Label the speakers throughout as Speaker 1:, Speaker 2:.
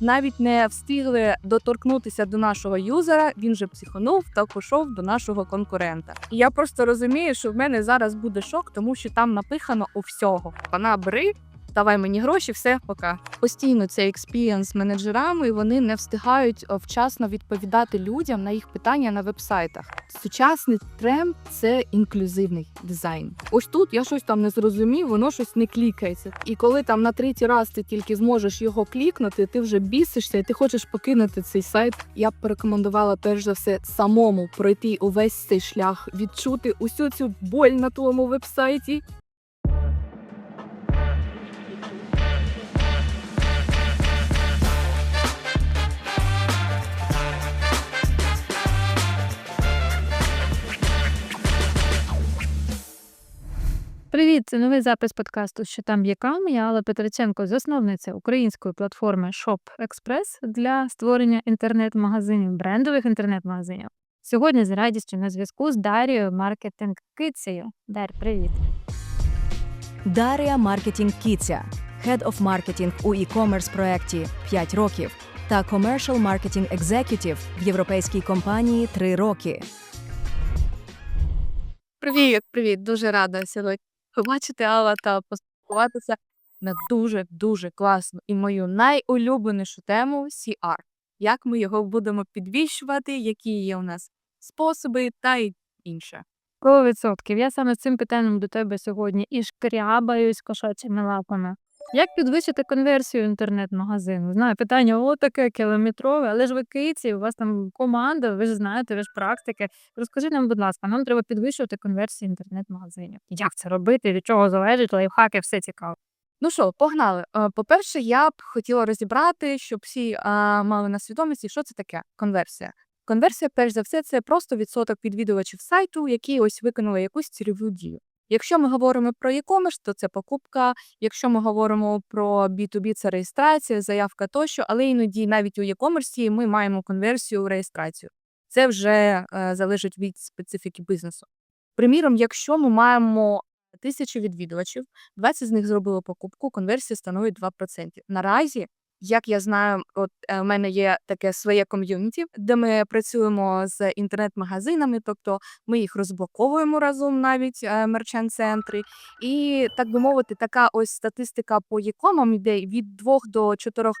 Speaker 1: навіть не встигли доторкнутися до нашого юзера. Він же психонув та пішов до нашого конкурента. І я просто розумію, що в мене зараз буде шок, тому що там напихано у всього. Вона бери. Давай мені гроші, все, пока. Постійно це експірієнс менеджерами, і вони не встигають вчасно відповідати людям на їх питання на вебсайтах. Сучасний тренд це інклюзивний дизайн. Ось тут я щось там не зрозумів, воно щось не клікається. І коли там на третій раз ти тільки зможеш його клікнути, ти вже бісишся і ти хочеш покинути цей сайт. Я б порекомендувала перш за все самому пройти увесь цей шлях, відчути усю цю боль на тому вебсайті.
Speaker 2: Привіт, це новий запис подкасту Що там є кам. Я Алла Петриченко, засновниця української платформи Shop Express для створення інтернет-магазинів, брендових інтернет-магазинів. Сьогодні з радістю на зв'язку з Дарією Маркетинг Кицею. Дар, привіт.
Speaker 3: Дарія Маркетінг Кіця, Head of Marketing у e-commerce проєкті 5 років та Commercial Marketing Executive в європейській компанії 3 роки.
Speaker 1: Привіт, привіт, дуже рада сьогодні побачити Алла та поспілкуватися на дуже дуже класну і мою найулюбленішу тему CR. Як ми його будемо підвищувати, які є у нас способи та й інше.
Speaker 2: 100%. Я саме цим питанням до тебе сьогодні і шкрябаюсь кошачими лапами. Як підвищити конверсію інтернет-магазину? Знаю, питання о таке кілометрове, але ж ви киці, у вас там команда, ви ж знаєте, ви ж практики. Розкажи нам, будь ласка, нам треба підвищувати конверсію інтернет-магазинів. Як це робити? Від чого залежить? Лайфхаки, все цікаво.
Speaker 1: Ну що, погнали. Е, По-перше, я б хотіла розібрати, щоб всі а, мали на свідомості, що це таке конверсія. Конверсія, перш за все, це просто відсоток відвідувачів сайту, які ось виконали якусь цільову дію. Якщо ми говоримо про e-commerce, то це покупка. Якщо ми говоримо про B2B, це реєстрація, заявка тощо, але іноді навіть у e-commerce ми маємо конверсію реєстрацію. Це вже е, залежить від специфіки бізнесу. Приміром, якщо ми маємо тисячу відвідувачів, 20 з них зробили покупку, конверсія становить 2%. Наразі, як я знаю, от е, в мене є таке своє ком'юніті, де ми працюємо з інтернет-магазинами, тобто ми їх розблоковуємо разом навіть е, мерчант-центри. І так би мовити, така ось статистика по якомам йде від 2 до 4%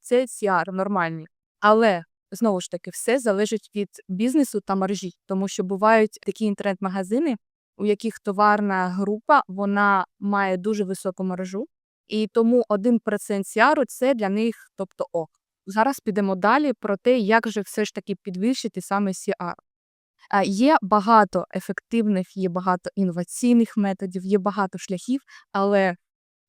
Speaker 1: це CR нормальні. Але знову ж таки, все залежить від бізнесу та маржі, тому що бувають такі інтернет-магазини, у яких товарна група вона має дуже високу маржу, і тому один процент сіару – це для них, тобто ок. Зараз підемо далі про те, як же все ж таки підвищити саме CR. А, Є багато ефективних, є багато інноваційних методів, є багато шляхів, але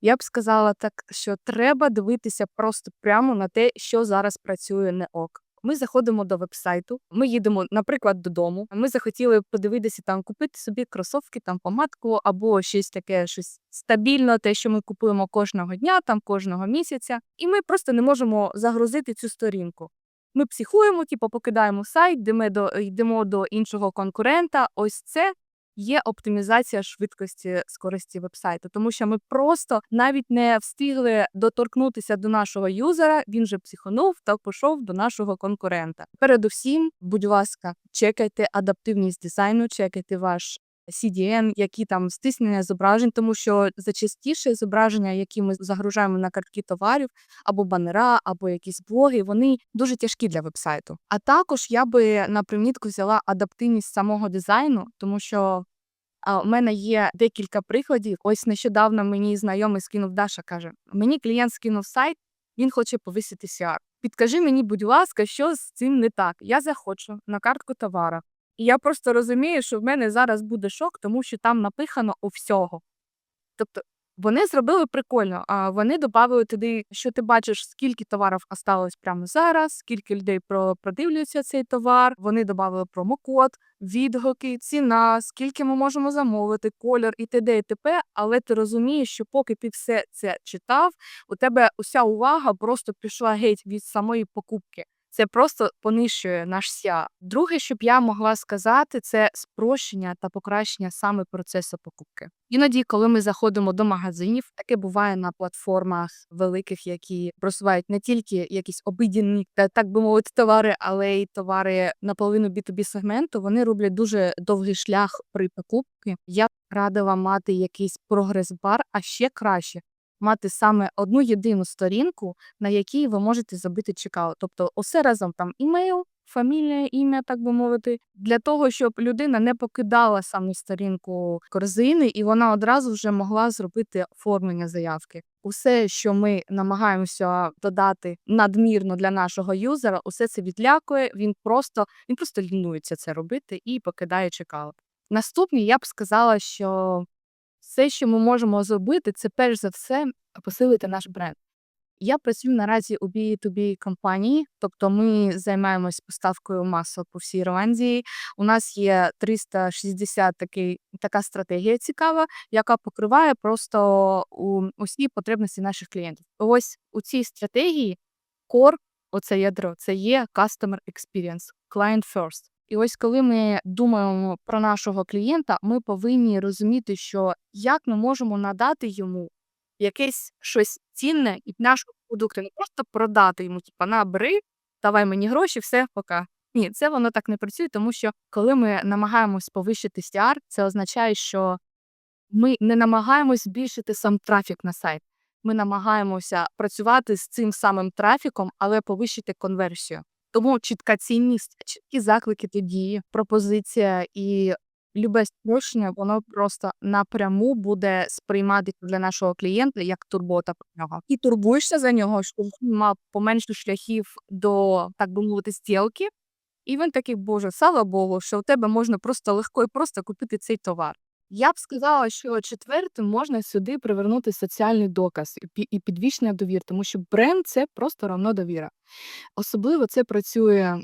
Speaker 1: я б сказала так, що треба дивитися просто прямо на те, що зараз працює не ок. Ми заходимо до вебсайту, ми їдемо, наприклад, додому. Ми захотіли подивитися там, купити собі кросовки, там помадку або щось таке, щось стабільне, те, що ми купуємо кожного дня, там кожного місяця, і ми просто не можемо загрузити цю сторінку. Ми психуємо, типу, покидаємо сайт, йдемо до йдемо до іншого конкурента. Ось це є оптимізація швидкості скорості вебсайту, тому що ми просто навіть не встигли доторкнутися до нашого юзера. Він же психонув та пішов до нашого конкурента. Передусім, будь ласка, чекайте адаптивність дизайну, чекайте ваш. CDN, які там стиснення зображень, тому що зачастіше зображення, які ми загружаємо на картки товарів, або банера, або якісь блоги, вони дуже тяжкі для вебсайту. А також я би на примітку взяла адаптивність самого дизайну, тому що а, у мене є декілька прикладів. Ось нещодавно мені знайомий скинув Даша, каже: мені клієнт скинув сайт, він хоче повисити CR. Підкажи мені, будь ласка, що з цим не так. Я захочу на картку товара. І я просто розумію, що в мене зараз буде шок, тому що там напихано у всього. Тобто вони зробили прикольно, а вони додали туди, що ти бачиш, скільки товарів осталось прямо зараз, скільки людей про- продивлюються цей товар. Вони додали промокод, відгуки, ціна, скільки ми можемо замовити, колір і т.д. і т.п. Але ти розумієш, що поки ти все це читав, у тебе уся увага просто пішла геть від самої покупки. Це просто понищує наш ся. Друге, що б я могла сказати, це спрощення та покращення саме процесу покупки. Іноді, коли ми заходимо до магазинів, таке буває на платформах великих, які просувають не тільки якісь обидінні, та так би мовити, товари, але й товари наполовину B2B сегменту. Вони роблять дуже довгий шлях при покупці. Я радила мати якийсь прогрес-бар, а ще краще мати саме одну єдину сторінку, на якій ви можете забити чекаут. Тобто, усе разом там імейл, фамілія, ім'я, так би мовити, для того, щоб людина не покидала саму сторінку корзини, і вона одразу вже могла зробити оформлення заявки. Усе, що ми намагаємося додати надмірно для нашого юзера, усе це відлякує. Він просто він просто лінується це робити і покидає чекаут. Наступні я б сказала, що все, що ми можемо зробити, це перш за все посилити наш бренд. Я працюю наразі у B2B компанії, тобто ми займаємось поставкою масок по всій Ірландії. У нас є 360 такий, така стратегія цікава, яка покриває просто усі потребності наших клієнтів. Ось у цій стратегії core, оце ядро, це є customer experience, client first. І ось коли ми думаємо про нашого клієнта, ми повинні розуміти, що як ми можемо надати йому якесь щось цінне і нашого продукту, не просто продати йому, типа на бери, давай мені гроші, все, пока. Ні, це воно так не працює, тому що коли ми намагаємось повищити CR, це означає, що ми не намагаємось збільшити сам трафік на сайт. Ми намагаємося працювати з цим самим трафіком, але повищити конверсію. Тому чітка цінність, чіткі заклики до дії, пропозиція і любе спрощення, воно просто напряму буде сприймати для нашого клієнта як турбота про нього. І турбуєшся за нього, щоб він мав поменше шляхів до, так би мовити, стілки. І він такий, боже, слава Богу, що у тебе можна просто легко і просто купити цей товар. Я б сказала, що четвертим можна сюди привернути соціальний доказ і пі- і підвищення довір, тому що бренд це просто равно довіра. Особливо це працює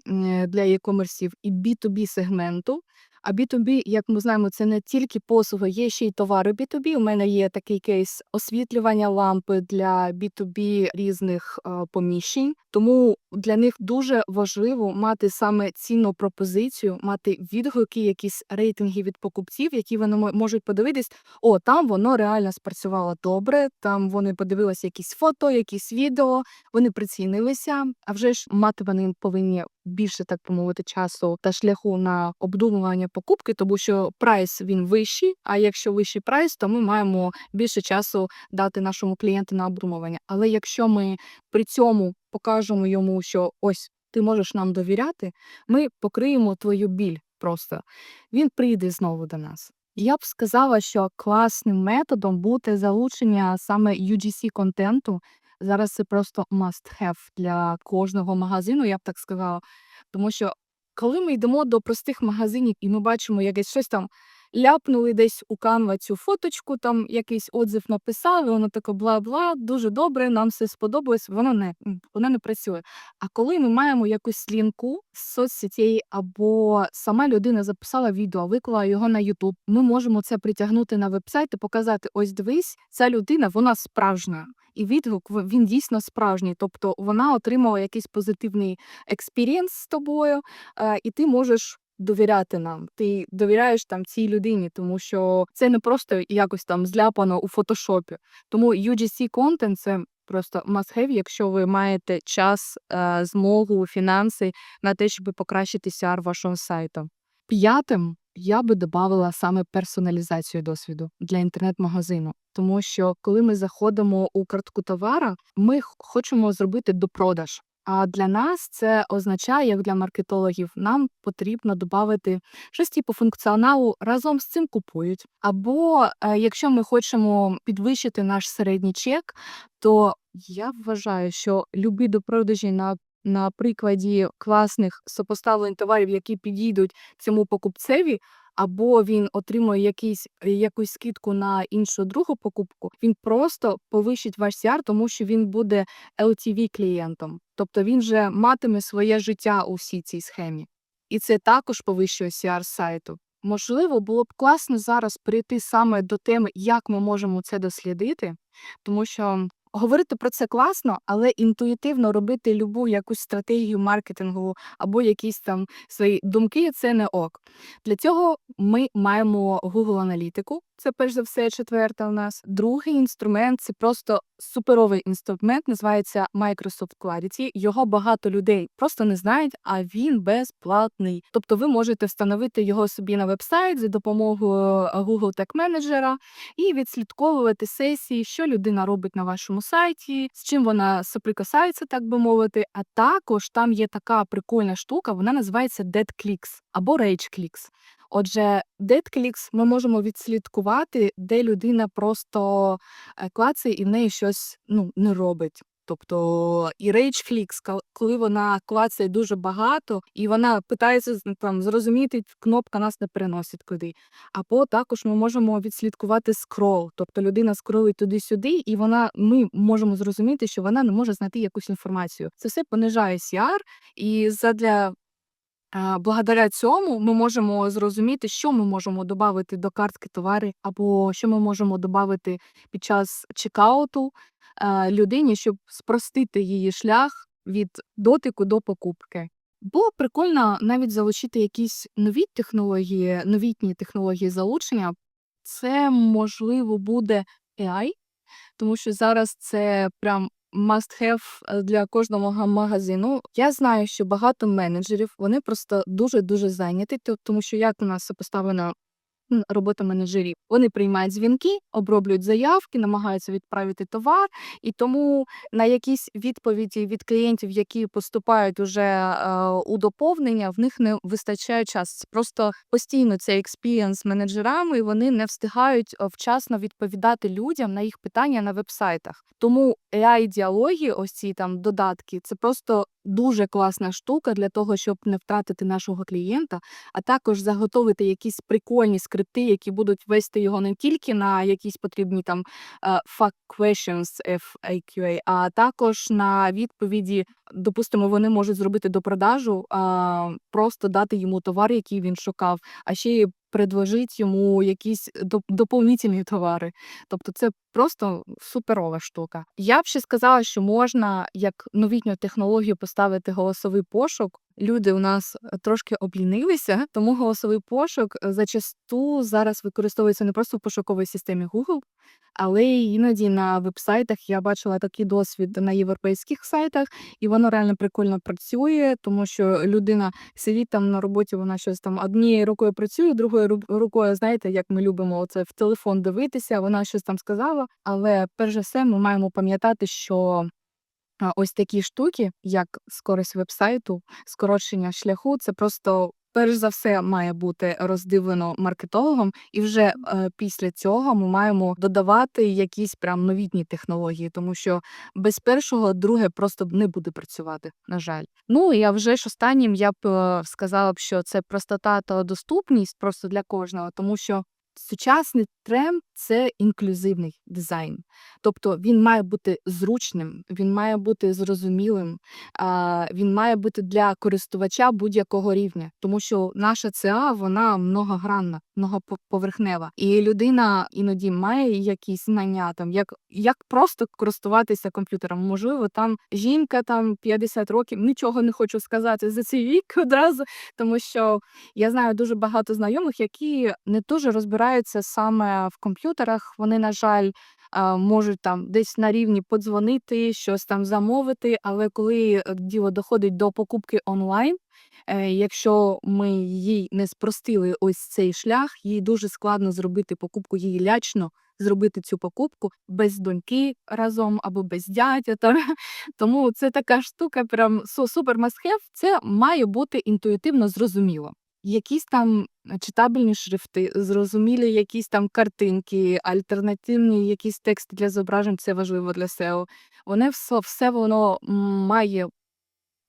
Speaker 1: для e-комерсів і B2B сегменту. А B2B, як ми знаємо, це не тільки послуги, є ще й товари B2B. У мене є такий кейс освітлювання лампи для B2B різних е, поміщень. Тому для них дуже важливо мати саме цінну пропозицію, мати відгуки, якісь рейтинги від покупців, які вони можуть подивитись. О, там воно реально спрацювало добре. Там вони подивилися якісь фото, якісь відео, вони прицінилися. А вже ж мати вони повинні більше, так би мовити, часу та шляху на обдумування покупки, тому що прайс він вищий. А якщо вищий прайс, то ми маємо більше часу дати нашому клієнту на обдумування. Але якщо ми при цьому покажемо йому, що ось ти можеш нам довіряти, ми покриємо твою біль просто. Він прийде знову до нас. Я б сказала, що класним методом буде залучення саме UGC контенту. Зараз це просто must have для кожного магазину, я б так сказала. Тому що коли ми йдемо до простих магазинів і ми бачимо якесь щось там ляпнули десь у Canva цю фоточку, там якийсь отзив написали, воно таке бла-бла, дуже добре, нам все сподобалось, воно не, воно не працює. А коли ми маємо якусь лінку з соцсетей, або сама людина записала відео, виклала його на YouTube, ми можемо це притягнути на вебсайт і показати: ось дивись, ця людина, вона справжня. І відгук він дійсно справжній. Тобто вона отримала якийсь позитивний експірієнс з тобою, е, і ти можеш довіряти нам. Ти довіряєш там цій людині, тому що це не просто якось там зляпано у фотошопі. Тому UGC контент це просто must have, якщо ви маєте час, е, змогу, фінанси на те, щоб покращити CR вашого сайту. П'ятим я би додавала саме персоналізацію досвіду для інтернет-магазину. Тому що коли ми заходимо у картку товара, ми хочемо зробити допродаж. А для нас це означає, як для маркетологів, нам потрібно додати щось типу функціоналу разом з цим купують. Або е, якщо ми хочемо підвищити наш середній чек, то я вважаю, що любі допродажі на, на прикладі класних сопоставлень товарів, які підійдуть цьому покупцеві, або він отримує якийсь, якусь скидку на іншу другу покупку, він просто повищить ваш CR, тому що він буде LTV клієнтом. Тобто він вже матиме своє життя у всій цій схемі. І це також повищує CR сайту. Можливо, було б класно зараз прийти саме до теми, як ми можемо це дослідити, тому що говорити про це класно, але інтуїтивно робити любу якусь стратегію маркетингову або якісь там свої думки це не ок. Для цього ми маємо Google аналітику. Це перш за все четверта у нас. Другий інструмент це просто суперовий інструмент, називається Microsoft Clarity. Його багато людей просто не знають, а він безплатний. Тобто ви можете встановити його собі на вебсайт за допомогою е, Google Tag Manager і відслідковувати сесії, що людина робить на вашому сайті, з чим вона соприкасається, так би мовити. А також там є така прикольна штука, вона називається Dead Clicks або Rage Clicks. Отже, Clicks ми можемо відслідкувати, де людина просто е, клацає і в неї щось ну, не робить. Тобто і Clicks, коли вона клацає дуже багато, і вона питається там зрозуміти, кнопка нас не переносить куди. Або також ми можемо відслідкувати скрол, тобто людина скролить туди-сюди, і вона ми можемо зрозуміти, що вона не може знайти якусь інформацію. Це все понижає CR, і задля благодаря цьому ми можемо зрозуміти, що ми можемо додати до картки товари, або що ми можемо додати під час чекауту людині, щоб спростити її шлях від дотику до покупки. Було прикольно навіть залучити якісь нові технології, новітні технології залучення. Це можливо буде AI, тому що зараз це прям must have е, для кожного магазину. Я знаю, що багато менеджерів вони просто дуже дуже зайняті, тому що як у нас поставлена м, робота менеджерів, вони приймають дзвінки, оброблюють заявки, намагаються відправити товар, і тому на якісь відповіді від клієнтів, які поступають уже е, у доповнення, в них не вистачає часу. Просто постійно цей експірієнс менеджерами, і вони не встигають е, вчасно відповідати людям на їх питання на вебсайтах. Тому AI-діалоги, ось ці там додатки, це просто дуже класна штука для того, щоб не втратити нашого клієнта, а також заготовити якісь прикольні скрипти, які будуть вести його не тільки на якісь потрібні там е, fact questions FAQA, а також на відповіді. Допустимо, вони можуть зробити до продажу, а просто дати йому товар, який він шукав, а ще й предложити йому якісь доп- доповнительні товари. Тобто це просто суперова штука. Я б ще сказала, що можна як новітню технологію поставити голосовий пошук. Люди у нас е, трошки облінилися, тому голосовий пошук е, зачасту зараз використовується не просто в пошуковій системі Google, але й іноді на вебсайтах я бачила такий досвід на європейських сайтах, і воно реально прикольно працює, тому що людина сидить там на роботі, вона щось там однією рукою працює, другою рукою, знаєте, як ми любимо оце в телефон дивитися, вона щось там сказала. Але перш за все, ми маємо пам'ятати, що ось такі штуки, як скорість вебсайту, скорочення шляху, це просто. Перш за все має бути роздивлено маркетологом, і вже е, після цього ми маємо додавати якісь прям новітні технології, тому що без першого друге просто не буде працювати, на жаль. Ну і а вже ж останнім я б е, сказала б, що це простота та доступність просто для кожного, тому що сучасний тренд це інклюзивний дизайн. Тобто він має бути зручним, він має бути зрозумілим, він має бути для користувача будь-якого рівня, тому що наша ЦА вона многогранна, многоповерхнева. І людина іноді має якісь знання, там як, як просто користуватися комп'ютером. Можливо, там жінка там 50 років, нічого не хочу сказати за цей вік одразу, тому що я знаю дуже багато знайомих, які не дуже розбираються саме в комп'ютерах. Вони, на жаль, можуть там десь на рівні подзвонити, щось там замовити. Але коли е, діло доходить до покупки онлайн, е, якщо ми їй не спростили ось цей шлях, їй дуже складно зробити покупку, їй лячно зробити цю покупку без доньки разом або без дядя. Тому це така штука, прям су- супер must. Це має бути інтуїтивно зрозуміло. Якісь там читабельні шрифти, зрозумілі якісь там картинки, альтернативні якісь тексти для зображень, це важливо для SEO. Вони все, все воно має,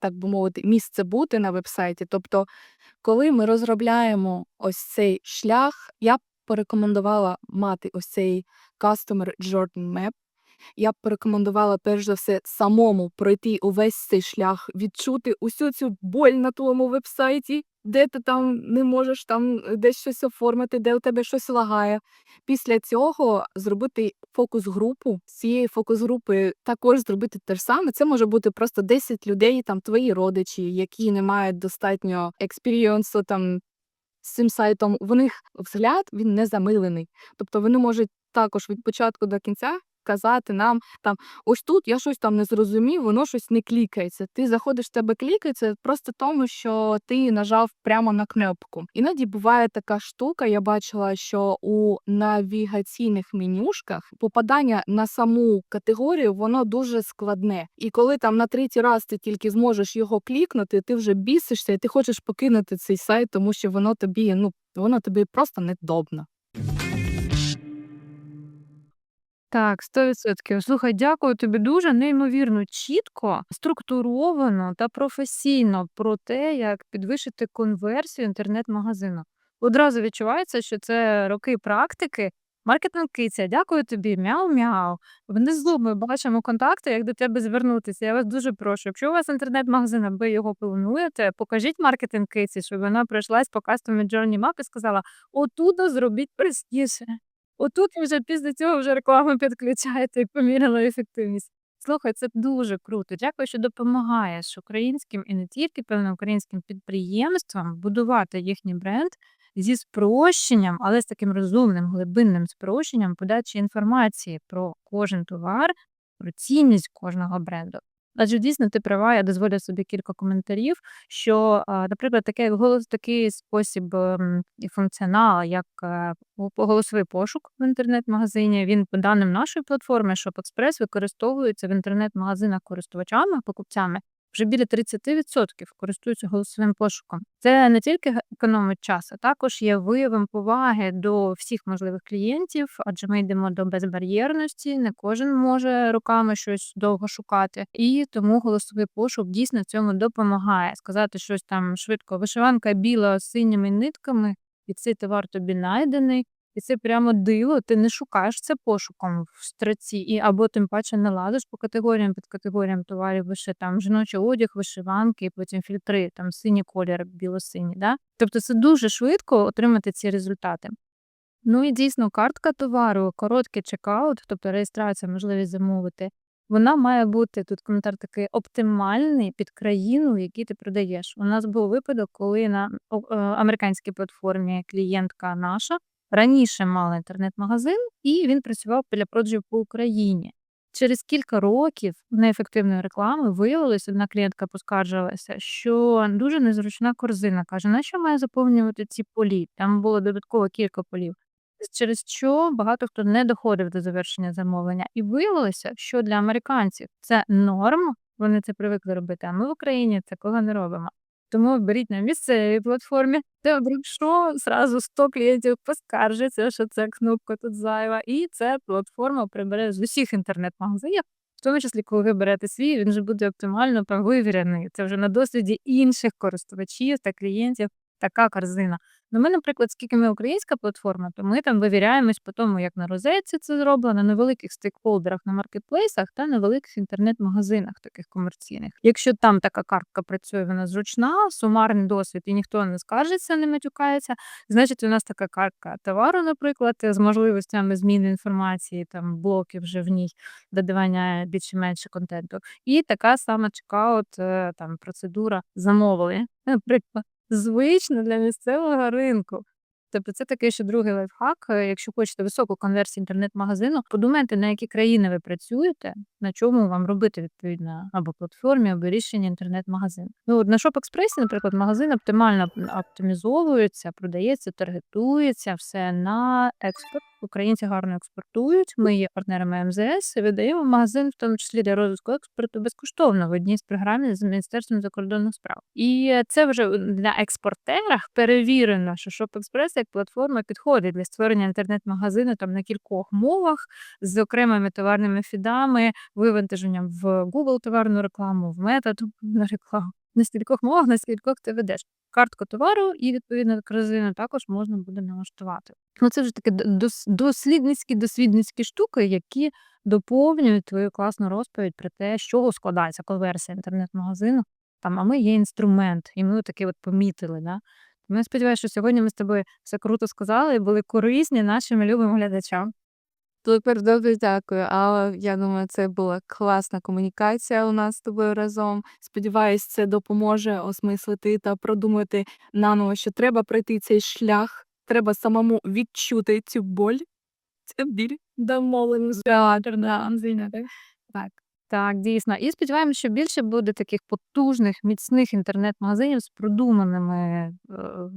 Speaker 1: так би мовити, місце бути на вебсайті. Тобто, коли ми розробляємо ось цей шлях, я б порекомендувала мати ось цей Customer Journey Map. Я б порекомендувала перш за все самому пройти увесь цей шлях, відчути усю цю боль на твоєму вебсайті, де ти там не можеш там е, десь щось оформити, де у тебе щось лагає. Після цього зробити фокус-групу. З цієї фокус-групи також зробити те ж саме. Це може бути просто 10 людей, там твої родичі, які не мають достатньо експірієнсу там з цим сайтом. В них взгляд він не замилений. Тобто вони можуть також від початку до кінця казати нам там ось тут я щось там не зрозумів, воно щось не клікається. Ти заходиш, в тебе клікається просто тому, що ти нажав прямо на кнопку. Іноді буває така штука. Я бачила, що у навігаційних менюшках попадання на саму категорію воно дуже складне. І коли там на третій раз ти тільки зможеш його клікнути, ти вже бісишся, і ти хочеш покинути цей сайт, тому що воно тобі ну воно тобі просто недобно.
Speaker 2: Так, 100%. Слухай, дякую тобі дуже неймовірно чітко, структуровано та професійно про те, як підвищити конверсію інтернет-магазину. Одразу відчувається, що це роки практики. Маркетинг киця, дякую тобі, мяу-мяу. Внизу ми бачимо контакти, як до тебе звернутися. Я вас дуже прошу. Якщо у вас інтернет-магазин, а ви його плануєте, покажіть маркетинг киці, щоб вона пройшлась по Customer Journey Map і сказала: отуда зробіть простіше. Отут вже після цього вже рекламу підключаєте, як поміряла ефективність. Слухай, це дуже круто. Дякую, що допомагаєш українським і не тільки певно українським підприємствам будувати їхній бренд зі спрощенням, але з таким розумним глибинним спрощенням подачі інформації про кожен товар, про цінність кожного бренду. Адже дійсно ти права, я дозволю собі кілька коментарів, що, а, наприклад, таке голос, такий спосіб ем, і функціонал, як е, го- голосовий пошук в інтернет-магазині. Він по даним нашої платформи ShopExpress використовується в інтернет-магазинах користувачами, покупцями. Вже біля 30% користуються голосовим пошуком. Це не тільки економить час, а також є виявом поваги до всіх можливих клієнтів, адже ми йдемо до безбар'єрності. Не кожен може руками щось довго шукати, і тому голосовий пошук дійсно цьому допомагає. Сказати щось там швидко. Вишиванка біла з синіми нитками, і цей товар тобі найдений. І це прямо диво, ти не шукаєш це пошуком в строці, і або тим паче не лазиш по категоріям, під категоріям товарів, лише там жіночий одяг, вишиванки, і потім фільтри, там синій колір, біло-синій. Да? Тобто це дуже швидко отримати ці результати. Ну і дійсно, картка товару, короткий чекаут, тобто реєстрація, можливість замовити, вона має бути тут коментар такий оптимальний під країну, в якій ти продаєш. У нас був випадок, коли на е, американській платформі клієнтка наша раніше мала інтернет-магазин, і він працював для продажів по Україні. Через кілька років неефективної реклами виявилось, одна клієнтка поскаржилася, що дуже незручна корзина. Каже, на що має заповнювати ці полі? Там було додатково кілька полів. Через що багато хто не доходив до завершення замовлення. І виявилося, що для американців це норм, вони це привикли робити, а ми в Україні такого не робимо. Тому беріть на місцевій платформі, вдруг що, зразу 100 клієнтів поскаржиться, що ця кнопка тут зайва, і ця платформа прибере з усіх інтернет-магазинів, в тому числі, коли ви берете свій, він вже буде оптимально провивірений. Це вже на досвіді інших користувачів та клієнтів така корзина. Ну, ми, наприклад, скільки ми українська платформа, то ми там вивіряємось по тому, як на розетці це зроблено, на невеликих стейкхолдерах на маркетплейсах та на великих інтернет-магазинах, таких комерційних. Якщо там така картка працює, вона зручна, сумарний досвід, і ніхто не скаржиться, не матюкається, значить, у нас така картка товару, наприклад, з можливостями зміни інформації, там блоки вже в ній додавання більше-менше контенту. І така сама чекаут, е, там процедура замовлення, наприклад звично для місцевого ринку. Тобто це такий ще другий лайфхак. Е, Якщо хочете високу конверсію інтернет-магазину, подумайте, на які країни ви працюєте, на чому вам робити відповідно або платформі, або рішення інтернет-магазину. Ну, от на ShopExpress, наприклад, магазин оптимально оптимізовується, продається, таргетується, все на експорт. Українці гарно експортують. Ми є партнерами МЗС і видаємо магазин, в тому числі для розвитку експорту, безкоштовно в одній з програм з Міністерством закордонних справ. І це вже для експортерах перевірено, що ShopExpress як платформа підходить для створення інтернет-магазину там на кількох мовах з окремими товарними фідами, вивантаженням в Google товарну рекламу, в Meta товарну рекламу. На стількох мовах, на скількох ти ведеш. Картку товару і відповідно корзину також можна буде налаштувати. Ну, це вже такі д- дос- дослідницькі, штуки, які доповнюють твою класну розповідь про те, з чого складається конверсія інтернет-магазину Там, а ми є інструмент, і ми таке от помітили. Да? Тому я сподіваюся, що сьогодні ми з тобою все круто сказали і були корисні нашим любим глядачам.
Speaker 1: Супер, добре, дякую. А я думаю, це була класна комунікація у нас з тобою разом. Сподіваюсь, це допоможе осмислити та продумати наново, що треба пройти цей шлях. Треба самому відчути цю боль. Це біль домовленість. Так.
Speaker 2: Так, дійсно. І сподіваємося, що більше буде таких потужних, міцних інтернет-магазинів з продуманими е,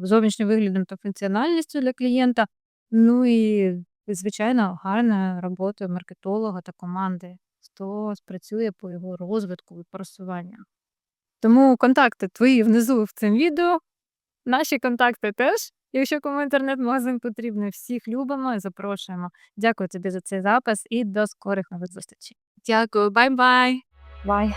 Speaker 2: зовнішнім виглядом та функціональністю для клієнта. Ну і, звичайно, гарна робота маркетолога та команди, хто спрацює по його розвитку і просуванню. Тому контакти твої внизу в цьому відео. Наші контакти теж. Якщо кому інтернет-магазин потрібний, всіх любимо і запрошуємо. Дякую тобі за цей запис і до скорих нових зустрічей.
Speaker 1: Дякую, бай-бай.
Speaker 2: Бай!